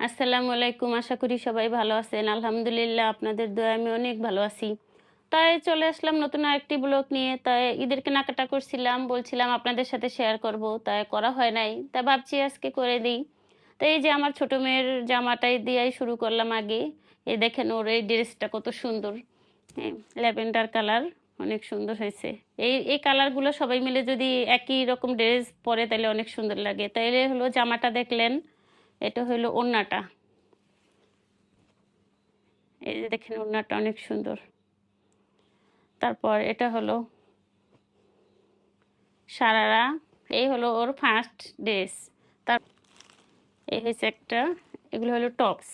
আসসালামু আলাইকুম, আশা করি সবাই ভালো আছেন। আলহামদুলিল্লাহ, আপনাদের দোয়া আমি অনেক ভালো আছি। তাই চলে আসলাম নতুন আরেকটি ব্লগ নিয়ে। তাই ঈদের কেনাকাটা করছিলাম, বলছিলাম আপনাদের সাথে শেয়ার করব, তাই করা হয় নাই। তাই ভাবছি আজকে করে দিই। তো এই যে আমার ছোট মেয়ের জামাটাই দিয়েই শুরু করলাম আগে। এই দেখেন ওর এই ড্রেসটা কত সুন্দর। হ্যাঁ ল্যাভেন্ডার কালার, অনেক সুন্দর হয়েছে। এই এই কালারগুলো সবাই মিলে যদি একই রকম ড্রেস পরে তাহলে অনেক সুন্দর লাগে। তাইলে হলো জামাটা দেখলেন এটা হলো ওড়নাটা। এই যে দেখেন ওড়নাটা অনেক সুন্দর। তারপর এটা হলো সারারা। এই হলো ওর ফার্স্ট ড্রেস তার এই হয়েছে একটা, এগুলো হলো টপস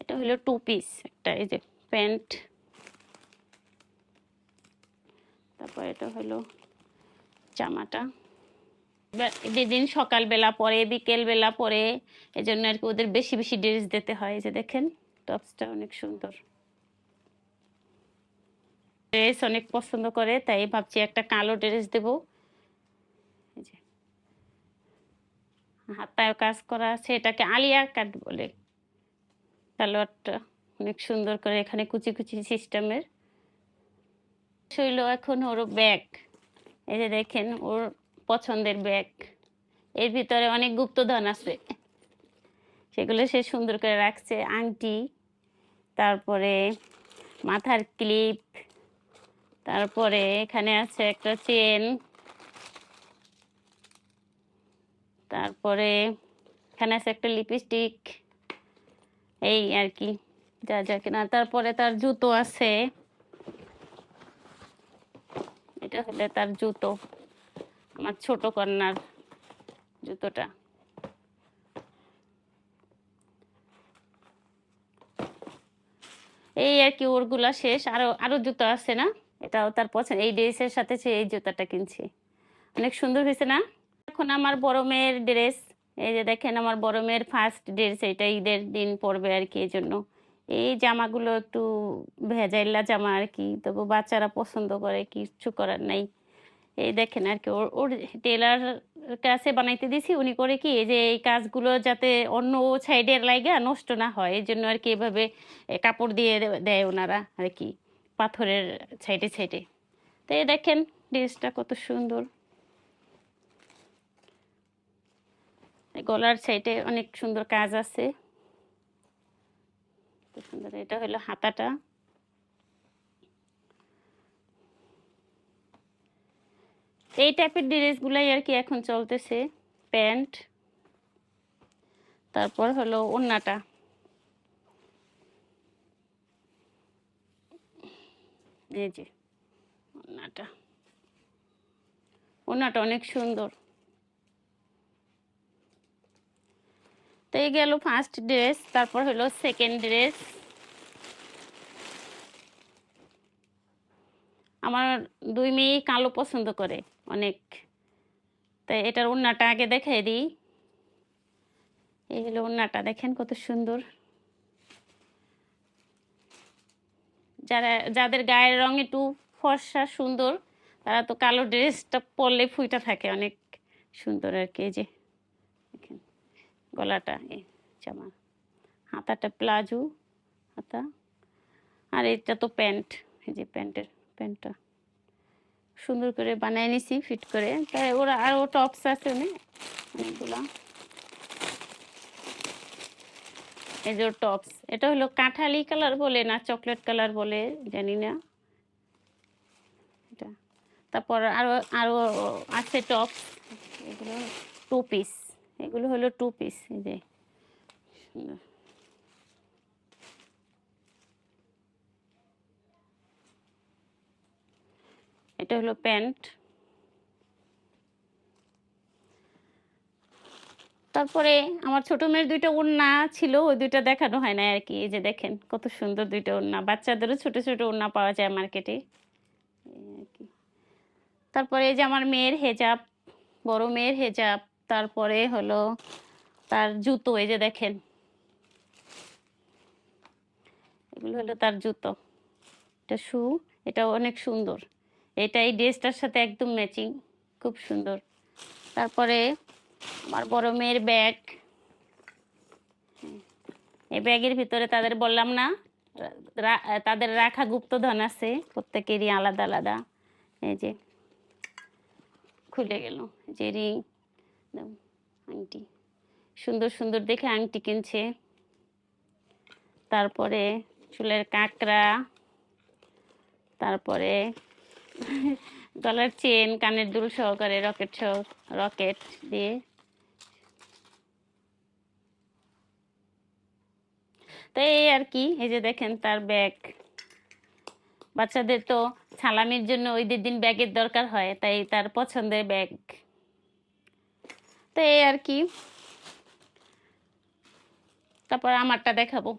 এটা হলো টু পিস একটা, এই যে প্যান্ট তারপর এটা হলো জামাটা। যেদিন সকালবেলা পরে, বিকেলবেলা পরে এই জন্য আর কি ওদের বেশি বেশি ড্রেস দিতে হয়। যে দেখেন, টপসটা অনেক সুন্দর। ড্রেস অনেক পছন্দ করে, তাই ভাবছি একটা কালো ড্রেস দেব। হাতায় কাজ করা আছে, এটাকে আলিয়া কাট বলে। সালোয়ারটা অনেক সুন্দর করে এখানে কুচি কুচি সিস্টেমের। শৈল এখন ওর ব্যাগ। এই যে দেখেন, ওর পছন্দের ব্যাগ এর ভিতরে অনেক গুপ্তধন আছে। সেগুলো সে সুন্দর করে রাখছে। আংটি, তারপরে মাথার ক্লিপ তারপরে এখানে আছে একটা চেন তারপরে এখানে আছে একটা লিপস্টিক এই আর কি, যা যা কিনা। তারপরে তার জুতো আছে। এটা হলে তার জুতো। আমার ছোট কন্যার জুতোটা। এই আর কি, ওরগুলা শেষ। আরও আরও জুতো আছে না? এটাও তার পছন্দ। এই ড্রেসের সাথে এই জুতাটা কিনছি। অনেক সুন্দর হয়েছে না? এখন আমার বড় মেয়ের ড্রেস। এই যে দেখেন, আমার বড় মেয়ের ফার্স্ট ড্রেস। এটা ঈদের দিন পরবে আর কি, এই জন্য। এই জামাগুলো একটু ভেজাইলা জামা আর কি, তবু বাচ্চারা পছন্দ করে, কিচ্ছু করার নাই। এই দেখেন আর কি ওর ওর টেলার কাছে বানাইতে দিছি, উনি করে কি যে এই কাজগুলো যাতে অন্য সাইডের লাইগা নষ্ট না হয়, এই জন্য আর কি এভাবে কাপড় দিয়ে দেয় ওনারা আর কি পাথরের সাইডে সাইডে। তো এই দেখেন ড্রেসটা কত সুন্দর। গলার সাইডে অনেক সুন্দর কাজ আছে। সুন্দর, এটা হলো হাতাটা। এই টাইপের ড্রেসগুলাই আর কি এখন চলতেছে প্যান্ট তারপর হলো ওড়নাটা এই যে ওড়নাটা ওড়নাটা অনেক সুন্দর। তো এই গেল ফার্স্ট ড্রেস তারপর হলো সেকেন্ড ড্রেস আমার দুই মেয়ে কালো পছন্দ করে। অনেক। তাই এটার ওড়নাটা আগে দেখাই দিই। এই হলো ওড়নাটা, দেখেন কত সুন্দর। যারা, যাদের গায়ের রং একটু ফর্সা সুন্দর, তারা তো কালো ড্রেসটা পরলে ফুইটা থাকে, অনেক সুন্দর আর কি যে। দেখেন, গলাটা এই জামা। হাতাটা প্লাজো, হাতা। আর এটা তো প্যান্ট, এই যে প্যান্টের, প্যান্টটা। সুন্দর করে বানিয়ে নিছি ফিট করে। তাই ওরা আরও টপস আছে অনেক, অনেকগুলা। এই যে টপস এটা হলো কাঁঠালি কালার বলে না চকলেট কালার বলে, জানি না। এটা। তারপর আরও আরও আছে টপস এগুলো টু পিস এগুলো হলো টু পিস এই যে। সুন্দর। এটা হলো প্যান্ট। তারপরে আমার ছোট মেয়ের দুইটা ওড়না ছিল, ওই দুইটা দেখানো হয় না আর কি। এই যে দেখেন, কত সুন্দর দুইটা ওড়না। বাচ্চাদেরও ছোট ছোট ওড়না পাওয়া যায় মার্কেটে। তারপরে এই যে আমার মেয়ের হেজাব, বড় মেয়ের হেজাব। তারপরে হলো তার জুতো, এই যে দেখেন। এগুলো হলো তার জুতো। এটা শু এটা অনেক সুন্দর। এটা এই ড্রেসটার সাথে একদম ম্যাচিং, খুব সুন্দর। তারপরে আমার বড় মেয়ের ব্যাগ। এই ব্যাগের ভিতরে তাদের বললাম না তাদের রাখা গুপ্তধন আছে, প্রত্যেকেরই আলাদা আলাদা। এই যে খুলে গেল যে রিং আংটি। সুন্দর সুন্দর দেখে আংটি কিনছে। তারপরে চুলের কাঁকড়া, তারপরে গলার চেন, কানের দুল সহকারে রকেট সহ, রকেট দিয়ে। তো এই আর কি, এই যে দেখেন তার ব্যাগ। বাচ্চাদের তো সালামির জন্য ওই দিন ব্যাগের দরকার হয়, তাই তার পছন্দের ব্যাগ। তো এই আর কি। তারপর আমারটা দেখাবো।